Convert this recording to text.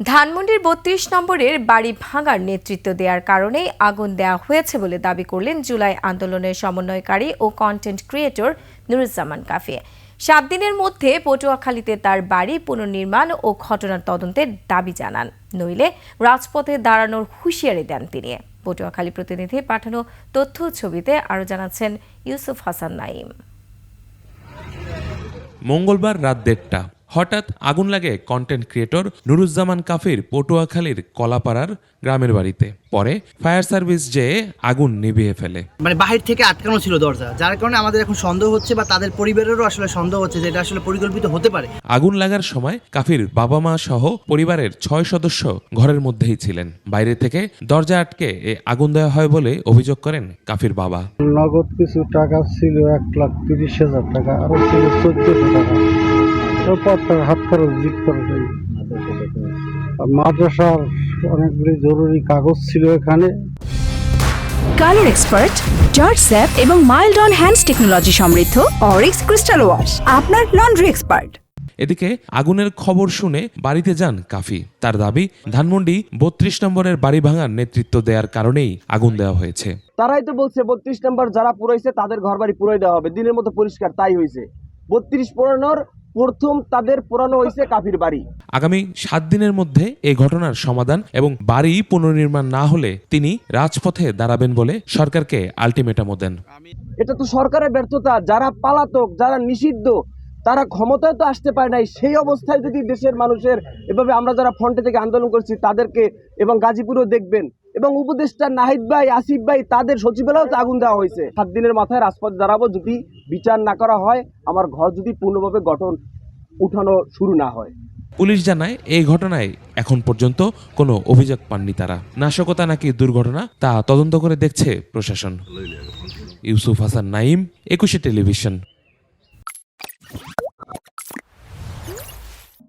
ধানমন্ডির বত্রিশ নম্বরের বাড়ি ভাঙার নেতৃত্ব দেওয়ার কারণেই আগুন দেওয়া হয়েছে বলে দাবি করলেন জুলাই আন্দোলনের সমন্বয়কারী ও কন্টেন্ট ক্রিয়েটর নুরুজ্জামান কাফি। সাত দিনের মধ্যে পটুয়াখালীতে তার বাড়ি পুনর্নির্মাণ ও ঘটনার তদন্তের দাবি জানান। নইলে রাজপথে দাঁড়ানোর হুঁশিয়ারি দেন তিনি। পটুয়াখালী প্রতিনিধি পাঠানো তথ্য ছবিতে আরও জানাচ্ছেন ইউসুফ হাসান নাইম মঙ্গলবার রাত দেড়টা হঠাৎ আগুন লাগে কন্টেন্ট ক্রিয়েটর নুরুজ্জামান কাফির পটুয়াখালীর কলাপাড়ার গ্রামের বাড়িতে। পরে ফায়ার সার্ভিস যেয়ে আগুন নিভিয়ে ফেলে। মানে বাহির থেকে আটকানো ছিল দরজা যার কারণে আমাদের এখন সন্দেহ হচ্ছে বা তাদের পরিবারেরও আসলে সন্দেহ হচ্ছে যে এটা আসলে পরিকল্পিত হতে পারে। আগুন লাগার সময় কাফির বাবা মা সহ পরিবারের ছয় সদস্য ঘরের মধ্যেই ছিলেন। বাইরে থেকে দরজা আটকে এ আগুন দেওয়া হয় বলে অভিযোগ করেন কাফির বাবা। নগদ কিছু টাকা ছিল এক লাখ তিরিশ হাজার টাকা আরও ছিল চোদ্দশো টাকা। এরপর হাত খরচ জিত এই। আর মাদ্রাসার অনেকগুলি জরুরি কাগজ ছিল এখানে। কালার এক্সপার্ট জর্জ স্যাপ এবং মাইল্ড অন হ্যান্ডস টেকনোলজি সমৃদ্ধ অরিক্স ক্রিস্টাল ওয়াশ আপনার লন্ড্রি এক্সপার্ট এদিকে আগুনের খবর শুনে বাড়িতে যান কাফি। তার দাবি ধানমন্ডি বত্রিশ নম্বরের বাড়ি ভাঙার নেতৃত্ব দেওয়ার কারণেই আগুন দেওয়া হয়েছে। তারাই তো বলছে বত্রিশ নম্বর যারা পুরাইছে তাদের ঘর বাড়ি পুরাই দেওয়া হবে। দিনের মতো পরিষ্কার তাই হয়েছে বত্রিশ পুরানোর প্রথম তাদের পুরানো হয়েছে কাফির বাড়ি। আগামী সাত দিনের মধ্যে এই ঘটনার সমাধান এবং বাড়ি পুনর্নির্মাণ না হলে তিনি রাজপথে দাঁড়াবেন বলে সরকারকে আলটিমেটামও দেন। এটা তো সরকারের ব্যর্থতা যারা পালাতক যারা নিষিদ্ধ তারা ক্ষমতায় তো আসতে পারে নাই। সেই অবস্থায় যদি দেশের মানুষের এভাবে আমরা যারা ফ্রন্টে থেকে আন্দোলন করছি তাদেরকে এবং গাজীপুরেও দেখবেন এবং উপদেষ্টা নাহিদ ভাই, আসিফ ভাই, তাদের সচিবালয়েও আগুন দেওয়া হয়েছে। সাত দিনের মাথায় রাজপথ দাঁড়াবো যদি বিচার না করা হয়, আমার ঘর যদি পূর্ণভাবে গঠন উঠানো শুরু না হয়। পুলিশ জানায়, এই ঘটনায় এখন পর্যন্ত কোনো অভিযোগ পাননি তারা। নাশকতা নাকি দুর্ঘটনা, তা তদন্ত করে দেখছে প্রশাসন। ইউসুফ হাসান নাইম, একুশে টেলিভিশন।